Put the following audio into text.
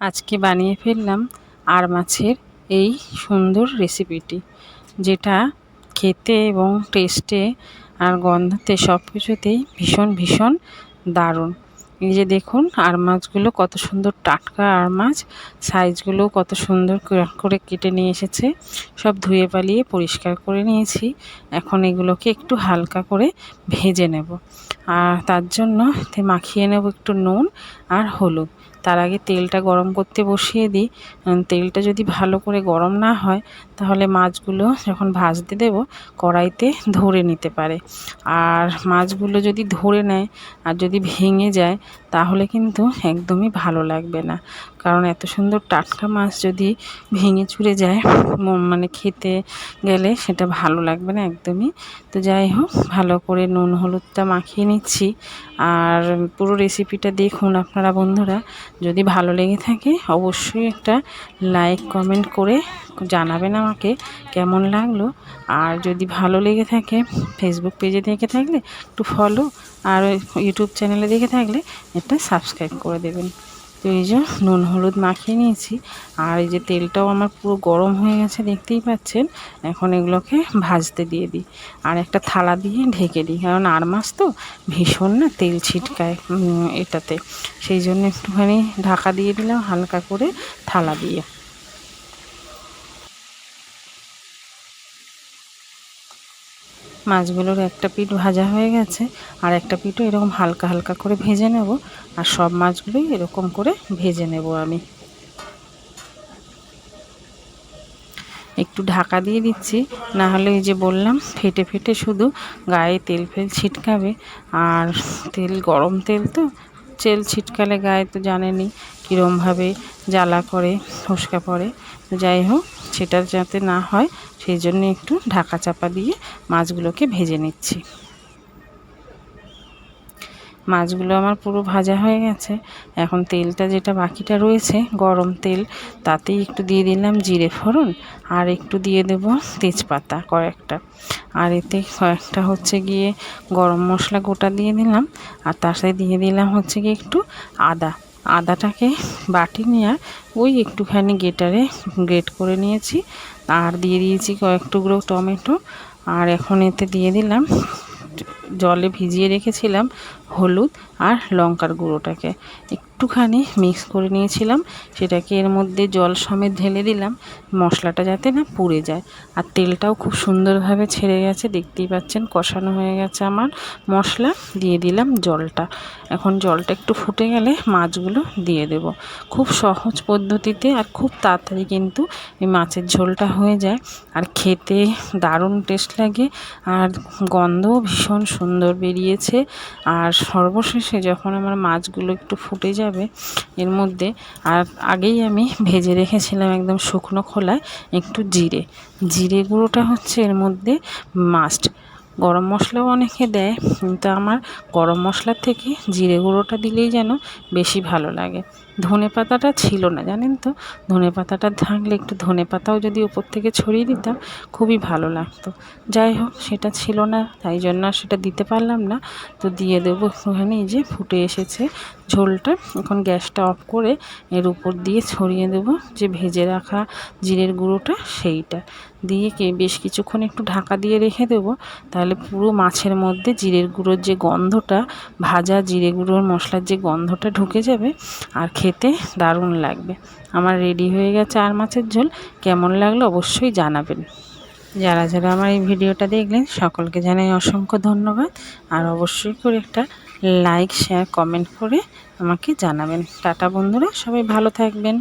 আজকে বানিয়ে ফেললাম আর মাছের এই সুন্দর রেসিপিটি যেটা খেতে এবং টেস্টে আর গন্ধতে সব কিছুতেই ভীষণ ভীষণ দারুণ। এই যে দেখুন, আর মাছগুলো কত সুন্দর টাটকা আর মাছ সাইজগুলো কত সুন্দর করে কেটে নিয়ে এসেছে। সব ধুয়ে পালিয়ে পরিষ্কার করে নিয়েছি। এখন এগুলোকে একটু হালকা করে ভেজে নেব। আর তার জন্য মাখিয়ে নেব একটু নুন আর হলুদ। তার আগে তেলটা গরম করতে বসিয়ে দিই। তেলটা যদি ভালো করে গরম না হয়, তাহলে মাছগুলো যখন ভাজতে দেব, কড়াইতে ধরে নিতে পারে। আর মাছগুলো যদি ধরে নেয় আর যদি ভেঙে যায়, তাহলে কিন্তু একদমই ভালো লাগবে না। কারণ এত সুন্দর টাটকা মাছ যদি ভেঙে চুরে যায় মানে খেতে গেলে সেটা ভালো লাগবে না একদমই। তো যাই হোক, ভালো করে নুন, হলুদটা মাখিয়ে নিচ্ছি। আর পুরো রেসিপিটা দেখুন আপনারা বন্ধুরা। যদি ভালো লেগে থাকে, অবশ্যই একটা লাইক কমেন্ট করে জানাবেন আমাকে কেমন লাগল। আর যদি ভালো লেগে থাকে ফেসবুক পেজে দেখে থাকলে একটু ফলো আর ইউটিউব চ্যানেলে দেখে থাকলে একটা সাবস্ক্রাইব করে দেবেন। তো এই যে নুন হলুদ মাখিয়ে নিয়েছি। আর এই যে তেলটাও আমার পুরো গরম হয়ে গেছে, দেখতেই পাচ্ছেন। এখন এগুলোকে ভাজতে দিয়ে দিই। আর একটা থালা দিয়ে ঢেকে দিই। কারণ আর মাছ তো ভীষণ না তেল ছিটকায় এটাতে। সেই জন্য একটুখানি ঢাকা দিয়ে দিলাম হালকা করে থালা দিয়ে। মাছগুলোর একটা পিঠ ভাজা হয়ে গেছে, আর একটা পিঠও এরকম হালকা হালকা করে ভেজে নেব, আর সব মাছগুলোই এরকম করে ভেজে নেব আমি। একটু ঢাকা দিয়ে দিচ্ছি, না হলে এই যে বললাম, ফেটে ফেটে শুধু গায়ে তেল ফেল ছিটকাবে, আর তেল, গরম তেল তো তেল ছিটকালে গায়ে তো জানেনি কীরমভাবে জ্বালা করে, ফসকা পড়ে। তো যাই হোক, সেটা যাতে না হয়, সেই জন্য একটু ঢাকা চাপা দিয়ে মাছগুলোকে ভেজে নিচ্ছি। মাছগুলো আমার পুরো ভাজা হয়ে গেছে। এখন তেলটা যেটা বাকিটা রয়েছে, গরম তেল, তাতেই একটু দিয়ে দিলাম জিরে ফোড়ন আর একটু দিয়ে দেব তেজপাতা কয়েকটা। আর এতে কয়েকটা হচ্ছে গিয়ে গরম মশলা গোটা দিয়ে দিলাম আর তার সাথে দিয়ে দিলাম হচ্ছে গিয়ে একটু আদা। আদাটাকে বাটি নিয়ে ওই একটুখানি গেটারে গ্রেট করে নিয়েছি আর দিয়ে দিয়েছি কয়েক টুকরো টমেটো। আর এখন এতে দিয়ে দিলাম, জলে ভিজিয়ে রেখেছিলাম হলুদ আর লঙ্কার গুঁড়োটাকে। একটুখানি মিক্স করে নিয়েছিলাম, সেটাকে এর মধ্যে জল সমেত ঢেলে দিলাম, মশলাটা যাতে না পুড়ে যায়। আর তেলটাও খুব সুন্দরভাবে ছেড়ে গেছে, দেখতেই পাচ্ছেন কষানো হয়ে গেছে আমার মশলা। দিয়ে দিলাম জলটা। এখন জলটা একটু ফুটে গেলে মাছগুলো দিয়ে দেব। খুব সহজ পদ্ধতিতে আর খুব তাড়াতাড়ি কিন্তু এই মাছের ঝোলটা হয়ে যায়। আর খেতে দারুণ টেস্ট লাগে, আর গন্ধও ভীষণ সুন্দর বেরিয়েছে। আর সর্বশেষে যখন আমার মাছগুলো একটু ফুটে যাবে, এর মধ্যে আর আগেই আমি ভেজে রেখেছিলাম একদম শুকনো খোলায় একটু জিরে। জিরে গুঁড়োটা হচ্ছে এর মধ্যে মাস্ট গরম মশলাও অনেকে দেয়, কিন্তু আমার গরম মশলার থেকে জিরে গুঁড়োটা দিলেই যেন বেশি ভালো লাগে। ধনে পাতাটা ছিল না, জানেন তো? ধনে পাতাটা থাকলে একটু ধনে পাতাও যদি ওপর থেকে ছড়িয়ে দিতাম, খুবই ভালো লাগতো। যাই হোক, সেটা ছিল না, তাই জন্য সেটা দিতে পারলাম না। তো দিয়ে দেবো একটুখানি যে ফুটে এসেছে ঝোলটা। এখন গ্যাসটা অফ করে এর উপর দিয়ে ছড়িয়ে দেব, যে ভেজে রাখা জিরের গুঁড়োটা সেইটা। দিয়ে বেশ কিছুক্ষণ একটু ঢাকা দিয়ে রেখে দেব, তাহলে পুরো মাছের মধ্যে জিরের গুঁড়োর যে গন্ধটা, ভাজা জিরে গুঁড়োর মশলার যে গন্ধটা ঢুকে যাবে, আর খেতে দারুণ লাগবে। আমার রেডি হয়ে গেছে আর মাছের ঝোল। কেমন লাগল অবশ্যই জানাবেন। যারা যারা আমার এই ভিডিওটা দেখলেন, সকলকে জানাই অসংখ্য ধন্যবাদ। আর অবশ্যই করে একটা লাইক শেয়ার কমেন্ট করে আমাকে জানাবেন। টাটা বন্ধুরা, সবাই ভালো থাকবেন।